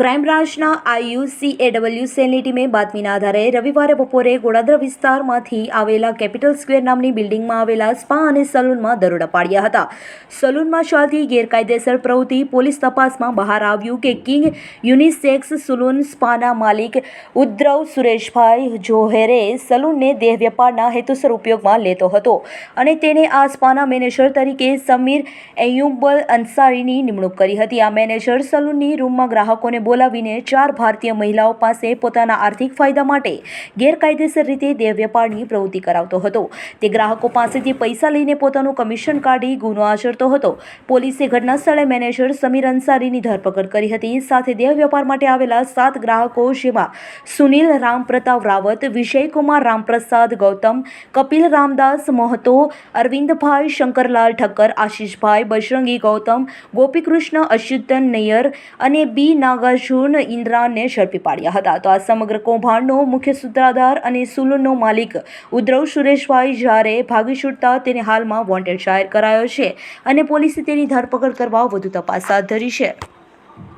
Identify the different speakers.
Speaker 1: Crime બ્રાન્ચના આઈયુસીએડબલ્યુ સેલની ટીમે બાતમીના આધારે રવિવારે બપોરે ગોડાદરા વિસ્તારમાંથી આવેલા કેપિટલ સ્ક્વેર નામની બિલ્ડિંગમાં આવેલા સ્પા અને સલૂનમાં દરોડા પાડ્યા હતા. સલૂનમાં ચાલતી ગેરકાયદેસર પ્રવૃત્તિ પોલીસ તપાસમાં બહાર આવ્યું કે કિંગ યુનિસેક્સ સલૂન સ્પાના માલિક ઉદ્ધવ સુરેશભાઈ જોહેરે સલૂનને દેહ વ્યાપારના હેતુસર ઉપયોગમાં લેતો હતો અને તેને આ સ્પાના મેનેજર તરીકે સમીર એયુબલ અંસારીની નિમણૂક કરી હતી. આ મેનેજર સલૂનની રૂમમાં ગ્રાહકોને બોલાવીને ચાર ભારતીય મહિલાઓ પાસે પોતાના આર્થિક ફાયદા માટે ગેરકાયદેસર રીતે દેહ વેપારની પ્રવૃત્તિ કરાવતો હતો. તે ગ્રાહકો પાસેથી પૈસા લઈને પોતાનું કમિશન કાઢી ગુનો આચરતો હતો. પોલીસે ઘટના સ્થળે મેનેજર સમીર અંસારીની ધરપકડ કરી હતી. સાથે દેહ વેપાર માટે આવેલા સાત ગ્રાહકો જેમાં સુનિલ રામપ્રતાપ રાવત, વિજયકુમાર રામપ્રસાદ, ગૌતમ, કપિલ રામદાસ, મહતો, અરવિંદભાઈ શંકરલાલ ઠક્કર, આશીષભાઈ બજરંગી ગૌતમ, ગોપીકૃષ્ણ અચ્યુતન નૈયર અને બી નાગાર્જુન ઇન્દ્રાને ઝડપી પાડ્યા હતા. તો આ સમગ્ર કૌભાંડનો મુખ્ય સૂત્રાધાર અને સુલનનો માલિક ઉદ્ધવ સુરેશભાઈ જ્યારે ભાગી છૂટતા તેને હાલમાં વોન્ટેડ જાહેર કરાયો છે અને પોલીસે તેની ધરપકડ કરવા વધુ તપાસ હાથ ધરી છે.